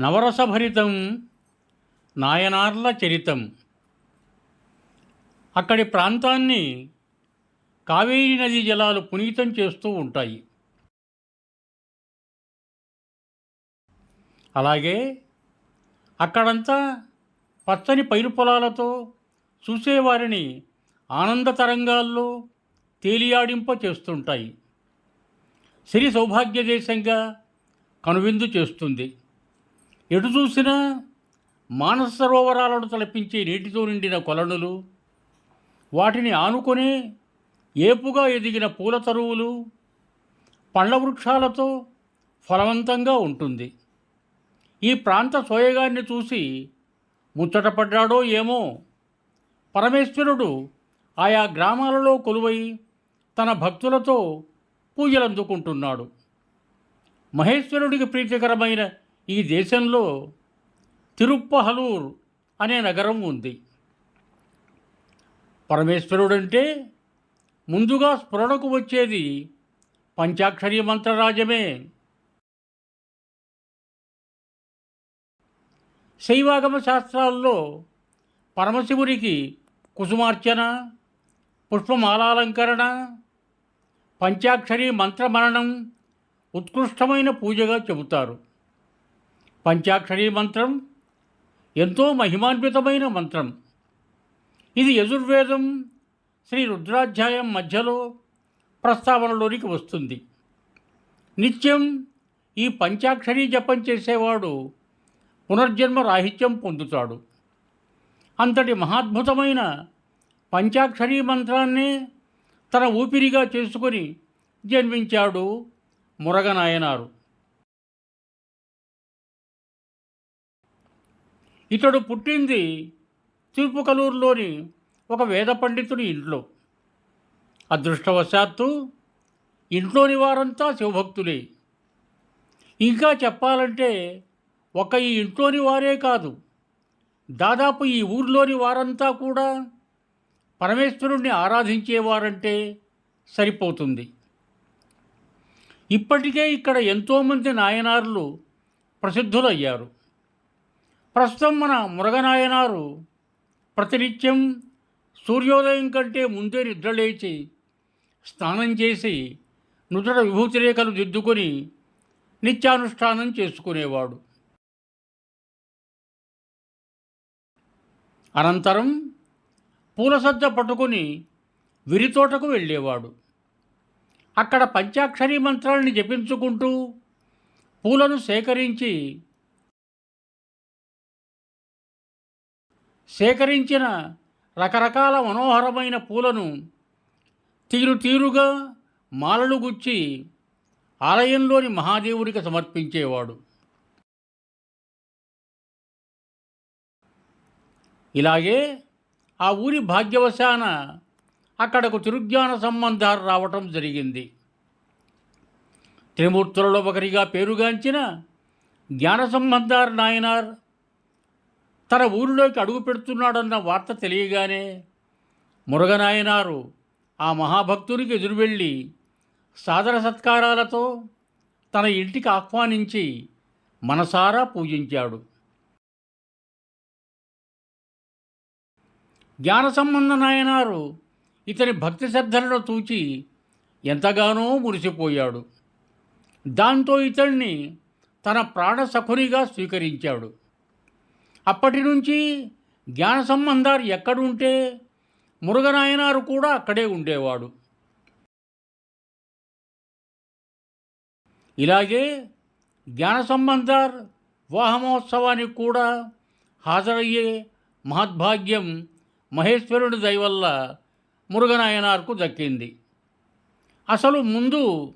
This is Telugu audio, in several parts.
నవరసభరితం నాయనార్ల చరితం. అక్కడి ప్రాంతాన్ని కావేరీ నదీ జలాలు పునీతం చేస్తూ ఉంటాయి. అలాగే అక్కడంతా పచ్చని పైరు పొలాలతో చూసేవారిని ఆనంద తరంగాల్లో తేలియాడింప చేస్తుంటాయి. సిరి సౌభాగ్య దేశంగా కనువిందు చేస్తుంది. ఎటు చూసినా మానస సరోవరాలను తలపించే నీటితో నిండిన కొలనులు వాటిని ఆనుకొని ఏపుగా ఎదిగిన పూల తరువులు పండ్ల వృక్షాలతో ఫలవంతంగా ఉంటుంది. ఈ ప్రాంత సోయగాన్ని చూసి ముచ్చటపడ్డాడో ఏమో? పరమేశ్వరుడు ఆయా గ్రామాలలో కొలువై తన భక్తులతో పూజలందుకుంటున్నాడు. మహేశ్వరుడికి ప్రీతికరమైన ఈ దేశంలో తిరుప్పహలూర్ అనే నగరం ఉంది. పరమేశ్వరుడంటే ముందుగా స్ఫురణకు వచ్చేది పంచాక్షరీ మంత్రరాజమే. శైవాగమ శాస్త్రాల్లో పరమశివునికి కుసుమార్చన పుష్పమాలాలంకరణ పంచాక్షరీ మంత్రమరణం ఉత్కృష్టమైన పూజగా చెబుతారు. పంచాక్షరి మంత్రం ఎంతో మహిమాన్వితమైన మంత్రం. ఇది యజుర్వేదం శ్రీ రుద్రాధ్యాయం మధ్యలో ప్రస్తావనలోనికి వస్తుంది. నిత్యం ఈ పంచాక్షరి జపం చేసేవాడు పునర్జన్మ రాహిత్యం పొందుతాడు. అంతటి మహాద్భుతమైన పంచాక్షరీ మంత్రాన్నే తన ఊపిరిగా చేసుకొని జన్మించాడు మురగనాయనారు. ఇతడు పుట్టింది తిరుపుకలూరులోని ఒక వేద పండితుడి ఇంట్లో. అదృష్టవశాత్తు ఇంట్లోని వారంతా శివభక్తులే. ఇంకా చెప్పాలంటే ఒక ఈ ఇంట్లోని వారే కాదు. దాదాపు ఈ ఊర్లోని వారంతా కూడా పరమేశ్వరుణ్ణి ఆరాధించేవారంటే సరిపోతుంది. ఇప్పటికే ఇక్కడ ఎంతోమంది నాయనారులు ప్రసిద్ధులయ్యారు. ప్రస్తుతం మన మురగనాయనారు ప్రతినిత్యం సూర్యోదయం కంటే ముందే నిద్రలేచి స్నానం చేసి నుదుట విభూతి రేఖలు దిద్దుకొని నిత్యానుష్ఠానం చేసుకునేవాడు. అనంతరం పూలసజ్జ పట్టుకుని విరితోటకు వెళ్ళేవాడు. అక్కడ పంచాక్షరీ మంత్రాన్ని జపించుకుంటూ పూలను సేకరించి సేకరించిన రకరకాల మనోహరమైన పూలను తీరు తీరుగా మాలలు గుచ్చి ఆలయంలోని మహాదేవుడికి సమర్పించేవాడు. ఇలాగే ఆ ఊరి భాగ్యవశాన అక్కడకు తిరుజ్ఞాన సంబంధాలు రావటం జరిగింది. త్రిమూర్తులలో ఒకరిగా పేరుగాంచిన జ్ఞాన సంబంధార్ నాయనార్ తన ఊరిలోకి అడుగు పెడుతున్నాడన్న వార్త తెలియగానే మురగనాయనారు ఆ మహాభక్తునికి ఎదురువెళ్ళి సాదర సత్కారాలతో తన ఇంటికి ఆహ్వానించి మనసారా పూజించాడు. జ్ఞాన సంబంధ నాయనారు ఇతని భక్తి శ్రద్ధలను తూచి ఎంతగానో మురిసిపోయాడు. దాంతో ఇతడిని తన ప్రాణ సఖునిగా స్వీకరించాడు. అప్పటి నుంచి జ్ఞాన సంబంధాలు ఎక్కడుంటే మురుగనాయనారు కూడా అక్కడే ఉండేవాడు. ఇలాగే జ్ఞాన సంబంధార్ వివాహమోత్సవానికి కూడా హాజరయ్యే మహద్భాగ్యం మహేశ్వరుడి దయవల్ల మురుగనాయనార్కు దక్కింది. అసలు ముందు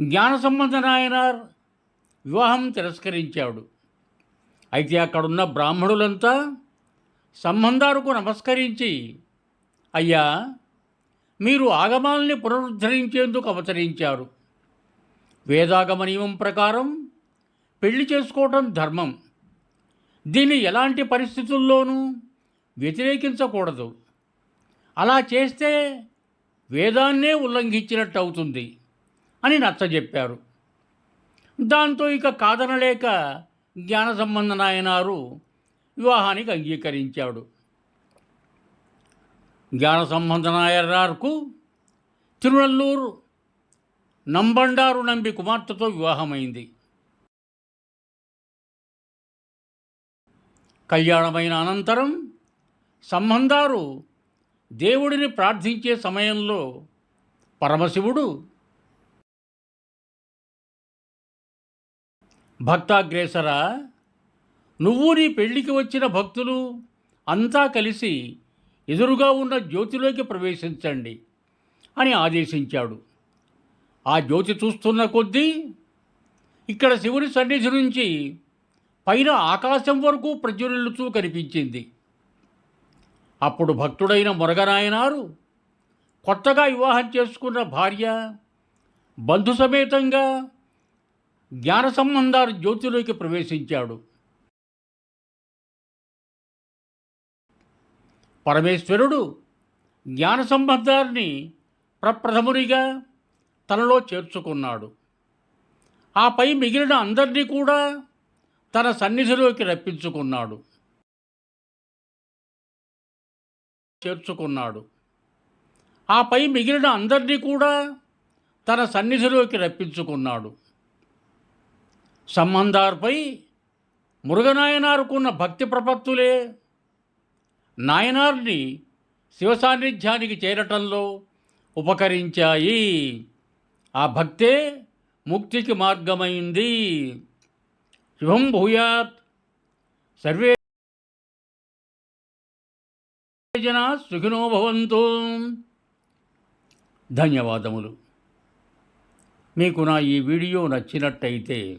జ్ఞాన సంబంధ నాయనార్ వివాహం తిరస్కరించాడు. అయితే అక్కడున్న బ్రాహ్మణులంతా సంబంధాలకు నమస్కరించి అయ్యా మీరు ఆగమాల్ని పునరుద్ధరించేందుకు అవతరించారు. వేదాగమ నియమం ప్రకారం పెళ్ళి చేసుకోవటం ధర్మం. దీన్ని ఎలాంటి పరిస్థితుల్లోనూ వ్యతిరేకించకూడదు. అలా చేస్తే వేదాన్నే ఉల్లంఘించినట్టు అవుతుంది అని నచ్చజెప్పారు. దాంతో ఇక కాదనలేక జ్ఞాన సంబంధ నాయనారు వివాహానికి అంగీకరించాడు. జ్ఞాన సంబంధ నాయనార్కు తిరునల్లూరు నంబండారు నంబి కుమార్తెతో వివాహమైంది. కళ్యాణమైన అనంతరం సంబంధారు దేవుడిని ప్రార్థించే సమయంలో పరమశివుడు భక్తాగ్రేసర నువ్వు నీ పెళ్ళికి వచ్చిన భక్తులు అంతా కలిసి ఎదురుగా ఉన్న జ్యోతిలోకి ప్రవేశించండి అని ఆదేశించాడు. ఆ జ్యోతి చూస్తున్న కొద్దీ ఇక్కడ శివుని సన్నిధి నుంచి పైన ఆకాశం వరకు ప్రజ్వలిల్లుతూ కనిపించింది. అప్పుడు భక్తుడైన మురగనాయనారు కొత్తగా వివాహం చేసుకున్న భార్య బంధు సమేతంగా జ్ఞాన సంబంధాలు జ్యోతిలోకి ప్రవేశించాడు. పరమేశ్వరుడు జ్ఞాన సంబంధాన్ని ప్రప్రథమునిగా తనలో చేర్చుకున్నాడు. ఆపై మిగిలిన అందరినీ కూడా తన సన్నిధిలోకి రప్పించుకున్నాడు. చేర్చుకున్నాడు. ఆపై మిగిలిన అందరినీ కూడా తన సన్నిధిలోకి రప్పించుకున్నాడు. సంబంధార్పై మురుగనాయనారుకున్న భక్తి ప్రపత్తులే నాయనార్ని శివ సాన్నిధ్యానికి చేరటంలో ఉపకరించాయి. ఆ భక్తే ముక్తికి మార్గమైంది. శుభం భూయాత్. సర్వే జన సుఖినో భవంతు. ధన్యవాదములు. మీకు నా ఈ వీడియో నచ్చినట్టయితే